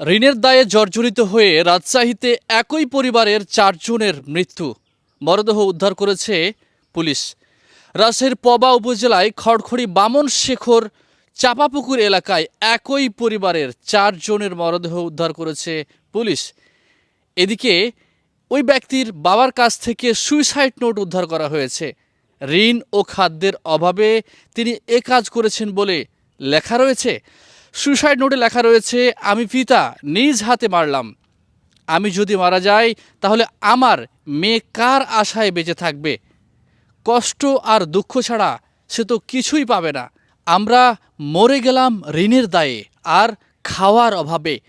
ঋণের দায়ে জর্জরিত হয়ে রাজশাহীতে একই পরিবারের চারজনের মৃত্যু। মরদেহ উদ্ধার করেছে পুলিশ। রাজশাহীর পবা উপজেলায় খড়খড়ি বামন শেখর চাপাপুকুর এলাকায় একই পরিবারের চারজনের মরদেহ উদ্ধার করেছে পুলিশ। এদিকে ওই ব্যক্তির বাবার কাছ থেকে সুইসাইড নোট উদ্ধার করা হয়েছে। ঋণ ও খাদ্যের অভাবে তিনি এ কাজ করেছেন বলে লেখা রয়েছে। সুইসাইড নোটে লেখা রয়েছে, আমি পিতা, নিজ হাতে মারলাম। আমি যদি মারা যাই, তাহলে আমার মেয়ে কার আশায় বেঁচে থাকবে? কষ্ট আর দুঃখ ছাড়া সে তো কিছুই পাবে না। আমরা মরে গেলাম ঋণের দায়ে আর খাওয়ার অভাবে।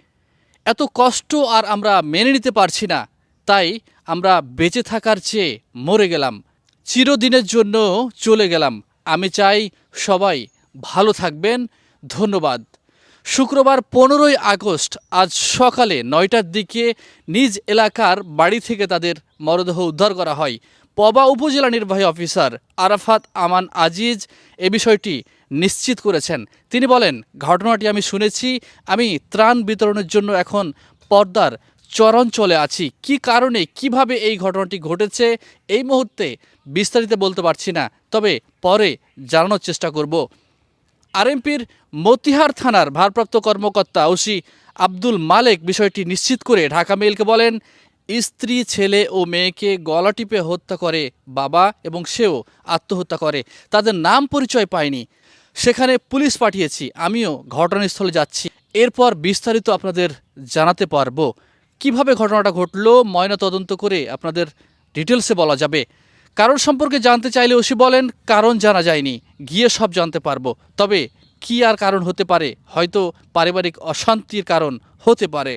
এত কষ্ট আর আমরা মেনে নিতে পারছি না। তাই আমরা বেঁচে থাকার চেয়ে মরে গেলাম। চিরদিনের জন্য চলে গেলাম। আমি চাই সবাই ভালো থাকবেন। ধন্যবাদ। শুক্রবার পনেরোই আগস্ট আজ সকালে নয়টার দিকে নিজ এলাকার বাড়ি থেকে তাদের মরদেহ উদ্ধার করা হয়। পবা উপজেলা নির্বাহী অফিসার আরাফাত আমান আজিজ এ বিষয়টি নিশ্চিত করেছেন। তিনি বলেন, ঘটনাটি আমি শুনেছি, আমি ত্রাণ বিতরণের জন্য এখন পর্দার চরণ চলে আছি। কি কারণে, কীভাবে এই ঘটনাটি ঘটেছে, এই মুহূর্তে বিস্তারিত বলতে পারছি না, তবে পরে জানানোর চেষ্টা করব। আরএমপির মতিহার থানার ভারপ্রাপ্ত কর্মকর্তা ওসি আব্দুল মালেক বিষয়টি নিশ্চিত করে ঢাকা মেইলকে বলেন, স্ত্রী, ছেলে ও মেয়েকে গলা টিপে হত্যা করে বাবা এবং সেও আত্মহত্যা করে। তাদের নাম পরিচয় পায়নি সেখানে পুলিশ পাঠিয়েছি। আমিও ঘটনাস্থলে যাচ্ছি। এরপর বিস্তারিত আপনাদের জানাতে পারব। কীভাবে ঘটনাটা ঘটলো ময়না তদন্ত করে আপনাদের ডিটেলসে বলা যাবে। কারণ সম্পর্কে জানতে চাইলে ওসি বলেন, কারণ জানা যায়নি। গিয়ে সব জানতে পারব। তবে কি আর কারণ হতে পারে? হয়তো পারিবারিক অশান্তির কারণ হতে পারে।